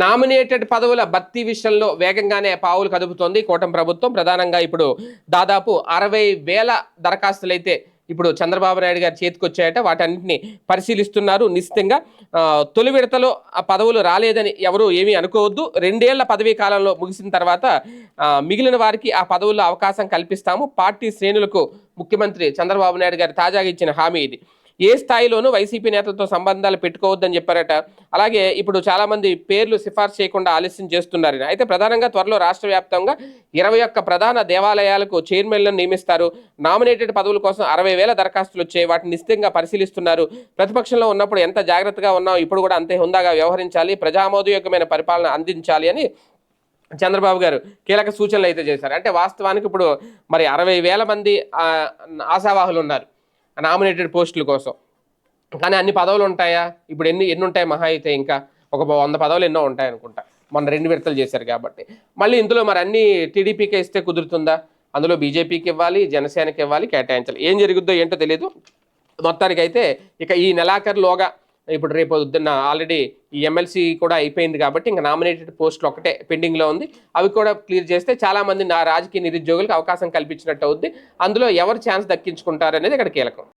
Nominated పదవుల భర్తీ విషయంలో వేగంగానే పావులు కదుపుతోంది కూటమి ప్రభుత్వం. ప్రధానంగా ఇప్పుడు దాదాపు అరవై వేల దరఖాస్తులైతే ఇప్పుడు చంద్రబాబు నాయుడు గారి చేతికొచ్చాయట. వాటన్నింటినీ పరిశీలిస్తున్నారు. నిశ్చితంగా తొలి విడతలో ఆ పదవులు రాలేదని ఎవరు ఏమీ అనుకోవద్దు. రెండేళ్ళ పదవీ కాలంలో ముగిసిన తర్వాత మిగిలిన వారికి ఆ పదవుల్లో అవకాశం కల్పిస్తాము. పార్టీ శ్రేణులకు ముఖ్యమంత్రి చంద్రబాబు నాయుడు గారు తాజాగా ఇచ్చిన హామీ ఇది. ఏ స్థాయిలోనూ వైసీపీ నేతలతో సంబంధాలు పెట్టుకోవద్దని చెప్పారట. అలాగే ఇప్పుడు చాలామంది పేర్లు సిఫార్సు చేయకుండా ఆలస్యం చేస్తున్నారు అయితే ప్రధానంగా త్వరలో రాష్ట్ర వ్యాప్తంగా ఇరవై ఒక్క ప్రధాన దేవాలయాలకు చైర్మన్లను నియమిస్తారు. నామినేటెడ్ పదవుల కోసం అరవై వేల దరఖాస్తులు వచ్చాయి. వాటిని నిశ్చితంగా పరిశీలిస్తున్నారు. ప్రతిపక్షంలో ఉన్నప్పుడు ఎంత జాగ్రత్తగా ఉన్నాం ఇప్పుడు కూడా అంతే హుందాగా వ్యవహరించాలి. ప్రజామోదయోగ్యమైన పరిపాలన అందించాలి అని చంద్రబాబు గారు కీలక సూచనలు అయితే చేశారు. అంటే వాస్తవానికి ఇప్పుడు మరి అరవై వేల మంది ఆశావాహులు ఉన్నారు. నామినేటెడ్ పోస్టుల కోసం. కానీ అన్ని పదవులు ఉంటాయా? ఇప్పుడు ఎన్ని ఎన్ని ఉంటాయి మహా అయితే ఇంకా? ఒక వంద పదవులు ఎన్నో ఉంటాయి అనుకుంటా. మొన్న రెండు విడతలు చేశారు కాబట్టి. మళ్ళీ ఇందులో మరి అన్ని టీడీపీకే ఇస్తే కుదురుతుందా? అందులో బీజేపీకి ఇవ్వాలి జనసేనకి ఇవ్వాలి కేటాయించాలి. ఏం జరుగుద్దో ఏంటో తెలియదు మొత్తానికైతే ఇక ఈ నెలాఖరులోగా ఇప్పుడు రేపు పొద్దున్న ఆల్రెడీ ఈ ఎమ్మెల్సీ కూడా అయిపోయింది కాబట్టి ఇంకా నామినేటెడ్ పోస్టులు ఒకటే పెండింగ్లో ఉంది. అవి కూడా క్లియర్ చేస్తే చాలా మంది నా రాజకీయ నిరుద్యోగులకు అవకాశం కల్పించినట్టు అవుద్ది. అందులో ఎవరు ఛాన్స్ దక్కించుకుంటారు అనేది ఇక్కడ కీలకం.